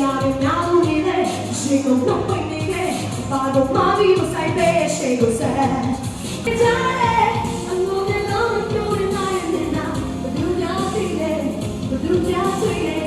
ရာတွေများလို့နေတဲ့ရှင်ကိုတော့ပိတ်နေတဲ့ဘာတော့မပြီးမဆိုင်ပဲရှင်ကိုဆက်ကြားတယ်အမှုနဲ့လုံးပြောနေနိုင်နေနာဘယ်သူများသိလဲဘယ်သူများသိလဲ